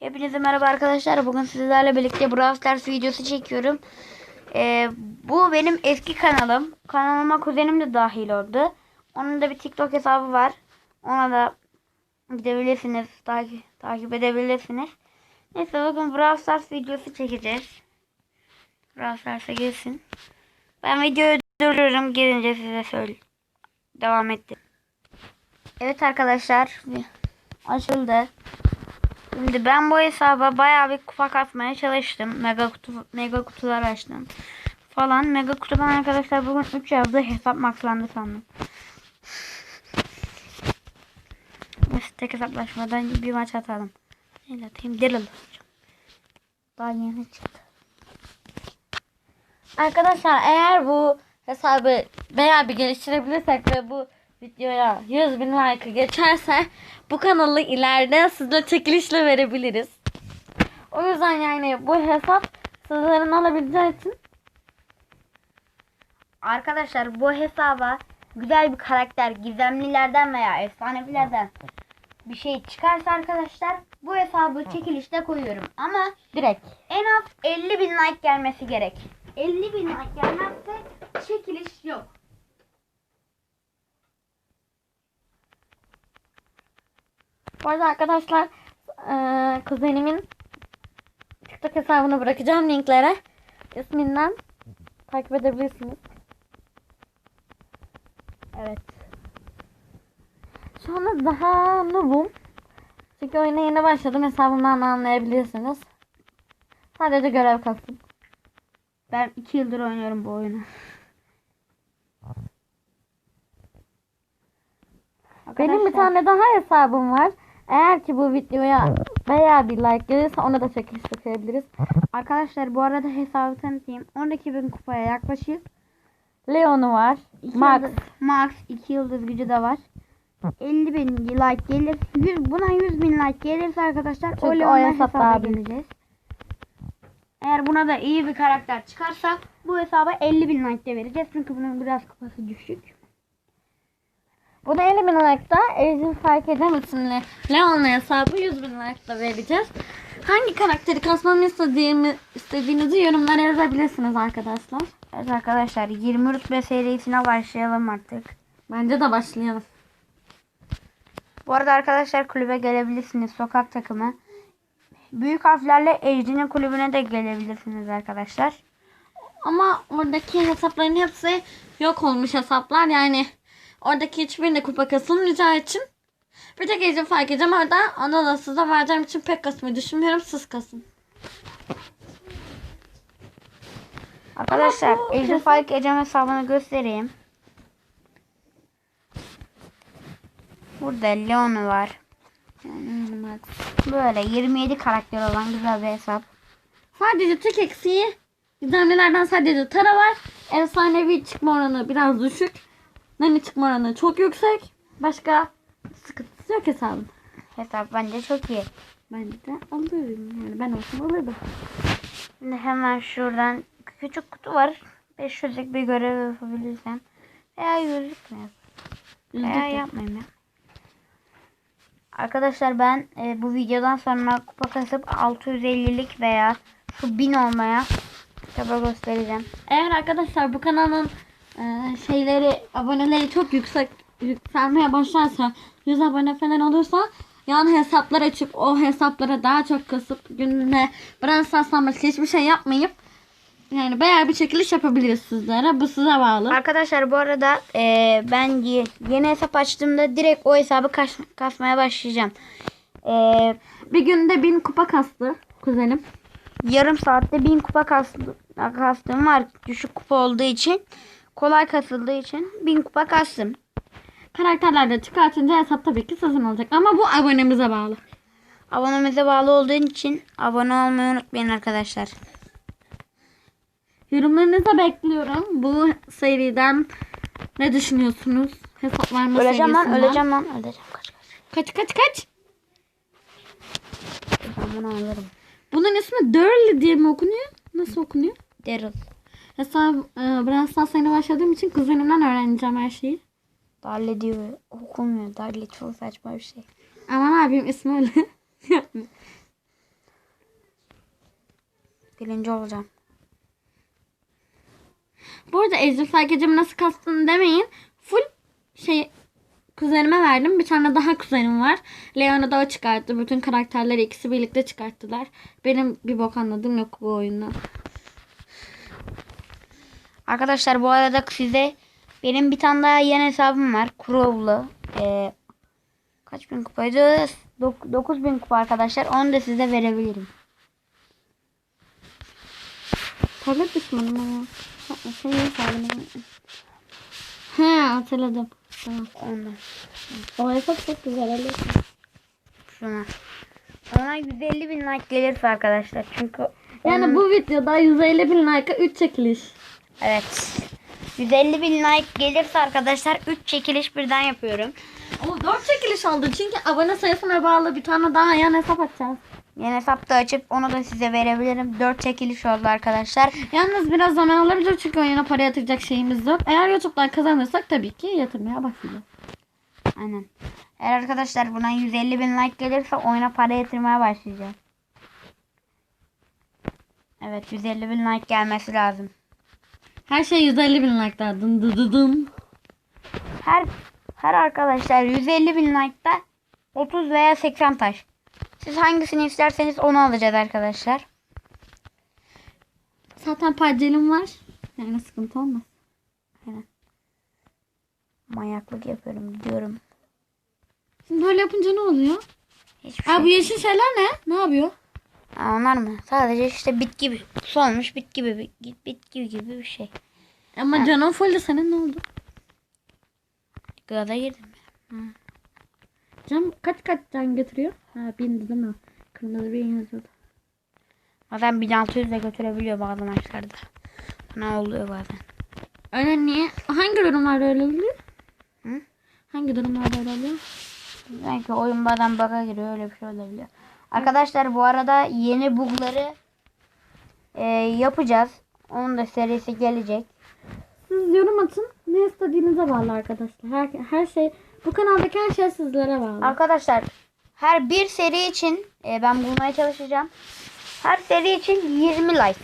Hepinize merhaba arkadaşlar. Bugün sizlerle birlikte Brawl Stars videosu çekiyorum. Ee, bu benim eski kanalım. Kanalıma kuzenim de dahil oldu. Onun da bir TikTok hesabı var. Ona da gidebilirsiniz. Takip, takip edebilirsiniz. Neyse bugün Brawl Stars videosu çekeceğiz. Brawl Stars'a gelsin. Ben videoyu durdururum. Gelince size söyle. Devam etti. Evet arkadaşlar. Açıldı. Şimdi ben bu hesaba bayağı bir kupa katmaya çalıştım. Mega kutu mega kutular açtım. Falan mega kutudan arkadaşlar bugün 3 yazdı hesap maxlandı sandım. Tek hesaplaşmadan bir maç atalım. Neyle atayım? Daryl. Daha yeni çıktı. Arkadaşlar eğer bu hesabı bayağı bir geliştirebilirsek ve bu videoya 100 bin like geçerse bu kanalı ileride size çekilişle verebiliriz. O yüzden yani bu hesap sizlerin alabileceği için Arkadaşlar bu hesaba güzel bir karakter gizemlilerden veya efsanevilerden bir şey çıkarsa arkadaşlar bu hesabı çekilişte koyuyorum. Ama direkt en az 50 bin like gelmesi gerek. 50 bin like gelmezse çekiliş yok. Bu arada arkadaşlar eee, kuzenimin TikTok hesabını bırakacağım linklere. İsminden takip edebilirsiniz. Evet. Şu anda daha noobum. Çünkü oyuna yeni başladım. Hesabımdan da anlayabilirsiniz. Sadece görev kastım. Ben 2 yıldır oynuyorum bu oyunu. Benim bir tane daha hesabım var. Eğer ki bu videoya veya bir like gelirse ona da çekiliş yapabiliriz. Arkadaşlar bu arada hesabı tanıtayım. 12 bin kupaya yaklaşık. Leon'u var. İki Max. Yıldız, Max 2 yıldız gücü de var. 50 bin like gelir. 100, buna 100 bin like gelirse arkadaşlar Çünkü o Leon'a hesaba geleceğiz. Eğer buna da iyi bir karakter çıkarsa bu hesaba 50 bin like de vereceğiz. Çünkü bunun biraz kupası düşük. Bu da 50 bin like'da Ejin Fark Eden isimli Leon'la hesabı 100 bin like'da vereceğiz. Hangi karakteri kasmamı istediğimi, istediğinizi yorumlara yazabilirsiniz arkadaşlar. Evet arkadaşlar 20 rütbe serisine başlayalım artık. Bence de başlayalım. Bu arada arkadaşlar kulübe gelebilirsiniz. Sokak takımı. Büyük harflerle Ejder'in kulübüne de gelebilirsiniz arkadaşlar. Ama oradaki hesapların hepsi yok olmuş hesaplar. Yani oradaki hiçbirinde kupa kasılmayacağı için bir tek Ejin Fark Edeceğim orada ona da size vereceğim için pek kasmayı düşünmüyorum. Siz kasın. Arkadaşlar hesap- Fark Ecem hesabını göstereyim. Burada Leon var. Böyle 27 karakter olan güzel bir hesap. Sadece tek eksiği gizemlilerden sadece Tara var. Efsanevi çıkma oranı biraz düşük. Nani çıkma oranı çok yüksek. Başka sıkıntısı yok hesabın. Hesap bence çok iyi. Bence de alırım. Yani ben olsam alırdım. Şimdi hemen şuradan küçük kutu var. 500'lük bir görev yapabilirsem. Veya yüzlük mü? Veya yapmayayım ya. Arkadaşlar ben e, bu videodan sonra kupa kasıp 650'lik veya şu 1000 olmaya çaba göstereceğim. Eğer arkadaşlar bu kanalın e, şeyleri aboneleri çok yüksek yükselmeye başlarsa 100 abone falan olursa yani hesaplar açıp o hesaplara daha çok kasıp gününe Brawl Stars'tan başka hiçbir şey yapmayıp yani bayağı bir çekiliş yapabiliriz sizlere. Bu size bağlı. Arkadaşlar bu arada e, ben ye- yeni hesap açtığımda direkt o hesabı kas- kasmaya başlayacağım. E, Bir günde 1000 kupa kastı kuzenim. yarım saatte 1000 kupa kastı- kastığım var. Düşük kupa olduğu için. Kolay kasıldığı için 1000 kupa kastım. Karakterler de çıkartınca hesap tabii ki sizin olacak. Ama bu abonemize bağlı. Abonemize bağlı olduğu için abone olmayı unutmayın arkadaşlar. Yorumlarınızı bekliyorum. Bu seriden ne düşünüyorsunuz? Hesaplanma Öleceğim lan serisinden. öleceğim lan öleceğim kaç kaç. Kaç kaç kaç. Ben bunu alırım. Bunun ismi Durley diye mi okunuyor? Nasıl okunuyor? Daryl. Hesap e, Brawl Stars'a yeni başladığım için kuzenimden öğreneceğim her şeyi. Darle diyor. Okunmuyor. Darle çok saçma bir şey. Ama ne yapayım ismi öyle. Birinci olacağım. Bu arada ejderha gecemi nasıl kastın demeyin. Full şey kuzenime verdim. Bir tane daha kuzenim var. Leon'u da o çıkarttı. Bütün karakterleri ikisi birlikte çıkarttılar. Benim bir bok anladığım yok bu oyundan. Arkadaşlar bu arada size benim bir tane daha yeni hesabım var. Crow'lu. Ee, kaç bin kupaydı? 9 bin kupa arkadaşlar. Onu da size verebilirim. Tablet düşmanım ama. Ha, Şey hesabını. He hatırladım. Tamam. Ondan. O hesap çok güzel. öyle. Şuna. Ona 150 bin like gelirse arkadaşlar. Çünkü Yani onun- bu videoda 150 bin like'a 3 çekiliş. Evet. 150 bin like gelirse arkadaşlar 3 çekiliş birden yapıyorum. O 4 çekiliş oldu çünkü abone sayısına bağlı bir tane daha yan hesap açacağız. Yeni hesap da açıp onu da size verebilirim. 4 çekiliş oldu arkadaşlar. Yalnız biraz zaman alabilir çünkü oyuna para yatıracak şeyimiz yok. Eğer YouTube'dan kazanırsak tabii ki yatırmaya başlayacağız. Aynen. Eğer arkadaşlar buna 150 bin like gelirse oyuna para yatırmaya başlayacağım. Evet 150 bin like gelmesi lazım. Her şey 150 bin like'da. Dın dı dı dın. Her her arkadaşlar 150 bin like'da 30 veya 80 taş. Siz hangisini isterseniz onu alacağız arkadaşlar. Zaten parcelim var. Yani sıkıntı olmaz. Manyaklık yapıyorum gidiyorum. Şimdi böyle yapınca ne oluyor? Hiçbir şey. Aa bu yeşil şeyler ne? Ne yapıyor? Onlar mı? Sadece işte bitki gibi. Solmuş bitki gibi. Bitki gibi bir şey. Ama canım full senin ne oldu? Gaza girdim. Can kaç kaç can getiriyor? Ha bindi değil mi? Kırmızı bir yazıyordu. Bazen 1600 de götürebiliyor bazı maçlarda. Ne oluyor bazen. Öyle niye? Hangi durumlarda öyle oluyor? Hı? Hangi durumlarda öyle oluyor? Belki oyun bazen bug'a giriyor öyle bir şey olabiliyor. Arkadaşlar bu arada yeni bugları e, yapacağız. Onun da serisi gelecek. Siz yorum atın. Ne istediğinize bağlı arkadaşlar. Her, her şey bu kanaldaki her şey sizlere bağlı. Arkadaşlar her bir seri için e, ben bulmaya çalışacağım. Her seri için 20 like.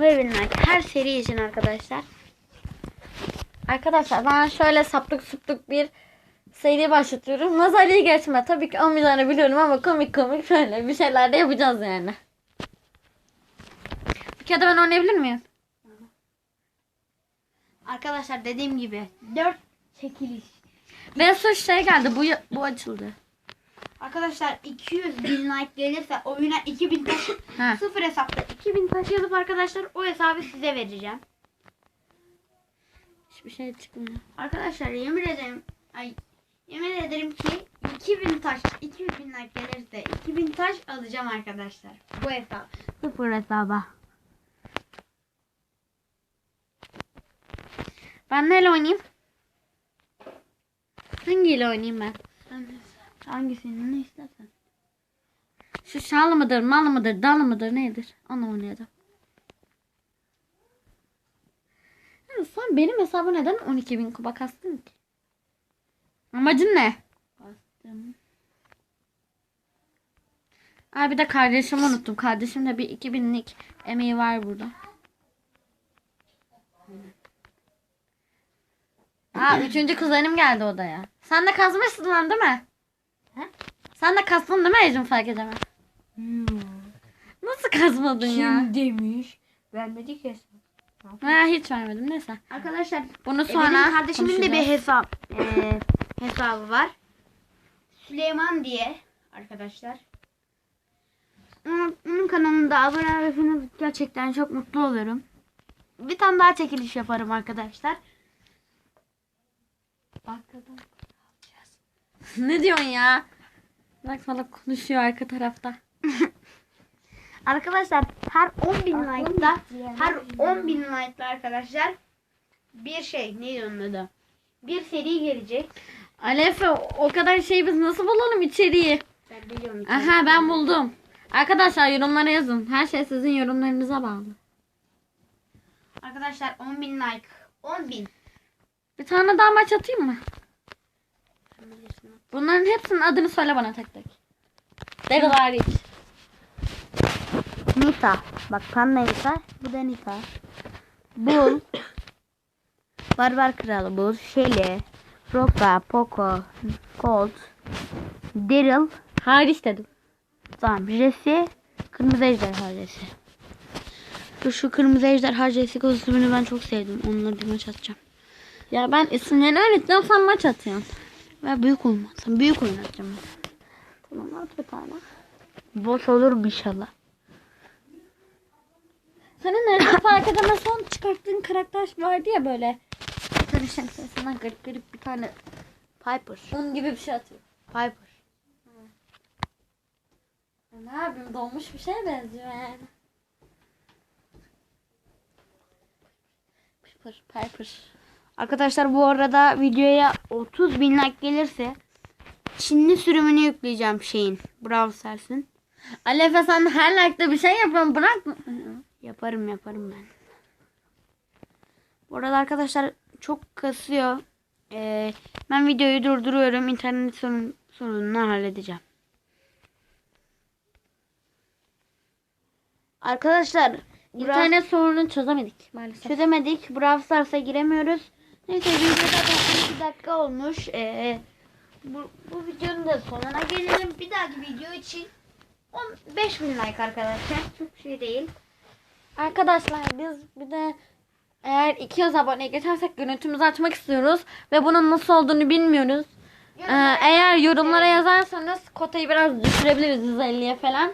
Bin like her seri için arkadaşlar. Arkadaşlar ben şöyle saplık suplık bir seri başlatıyorum. Nazariye geçme. Tabii ki olmayacağını biliyorum ama komik komik şöyle bir şeyler de yapacağız yani. Bir kere de ben oynayabilir miyim? Arkadaşlar dediğim gibi 4 çekiliş. Ve sus şey geldi. Bu bu açıldı. Arkadaşlar 200 bin like gelirse oyuna 2000 taş Ha. sıfır hesapta 2000 taş yazıp arkadaşlar o hesabı size vereceğim. Hiçbir şey çıkmıyor. Arkadaşlar yemin ederim ay yemin ederim ki 2000 taş 200 bin like gelirse 2000 taş alacağım arkadaşlar. Bu hesap. Sıfır hesaba. Ben neyle oynayayım? Hangiyle oynayayım ben? Hangisini ne istersen. Şu şalı mıdır, malı mıdır, dalı mıdır nedir? Onu oynayacağım. Ya sen benim hesabı neden 12 bin kuba kastın ki? Amacın ne? Bastım. Aa bir de kardeşimi unuttum. Kardeşim de bir 2000'lik emeği var burada. Aa üçüncü kuzenim geldi odaya. Sen de kazmışsın lan değil mi? He? Sen de kazdın değil mi Ecim fark edemem. Nasıl kazmadın ya? Kim demiş? Vermedik hesap. Ha hiç vermedim neyse. Arkadaşlar Bunu e, sonra benim kardeşimin de bir hesap e, hesabı var. Süleyman diye arkadaşlar. Onun, onun kanalında abone olursanız gerçekten çok mutlu olurum. Bir tane daha çekiliş yaparım arkadaşlar. Bakalım. ne diyorsun ya? Bak sana konuşuyor arka tarafta. Arkadaşlar her 10 bin like'da her 10 bin like'da arkadaşlar bir şey neydi onun adı? Bir seri gelecek. Alefe o kadar şey biz nasıl bulalım içeriği? Ben biliyorum. Aha ben buldum. Arkadaşlar yorumlara yazın. Her şey sizin yorumlarınıza bağlı. Arkadaşlar 10 bin like. 10 bin. Bir tane daha maç atayım mı? Bunların hepsinin adını söyle bana tek tek. Daryl hariç. Nita. Bak Panda Nita. Bu da Nita. Bull. Barbar Kralı Bull. Shelly. Roka. Poco. Colt. Daryl. Hariç dedim. Tamam. Jesse. Kırmızı Ejderha Jesse. Dur şu kırmızı ejderha Jesse kostümünü ben çok sevdim. Onunla bir maç atacağım. Ya ben isimlerini öğreteceğim sen maç atıyorsun. Ve büyük olmazsam büyük oynatacağım. Tamam at bir tane. Boss olur inşallah. Senin nerede fark edemez son çıkarttığın karakter vardı ya böyle. Bir şemsiyesinden garip garip bir tane Piper. un gibi bir şey atıyor. Piper. Ne yapayım dolmuş bir şeye benziyor yani. Piper, Piper. Arkadaşlar bu arada videoya 30 bin like gelirse Çinli sürümünü yükleyeceğim şeyin. Brawl Stars'ın. Alefe sen her like'da bir şey yapıyorsun bırak. Yaparım yaparım ben. Bu arada arkadaşlar çok kasıyor. Ee, ben videoyu durduruyorum. İnternet sorun, sorununu halledeceğim. Arkadaşlar İnternet sorununu çözemedik maalesef. çözemedik. Brawl Stars'a giremiyoruz. Neyse video zaten 12 dakika olmuş. Ee, bu, bu videonun da sonuna gelelim. Bir dahaki video için 15 bin like arkadaşlar. Çok şey değil. Arkadaşlar biz bir de eğer 200 aboneye geçersek görüntümüzü açmak istiyoruz ve bunun nasıl olduğunu bilmiyoruz. Ee, eğer yorumlara yazarsanız kotayı biraz düşürebiliriz 150'ye falan.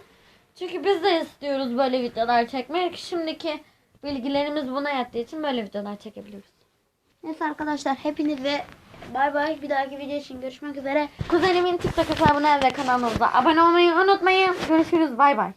Çünkü biz de istiyoruz böyle videolar çekmek. Şimdiki bilgilerimiz buna yattığı için böyle videolar çekebiliyoruz. Neyse arkadaşlar hepinize bay bay. Bir dahaki video için görüşmek üzere. Kuzenimin TikTok hesabına ve kanalımıza abone olmayı unutmayın. Görüşürüz. Bay bay.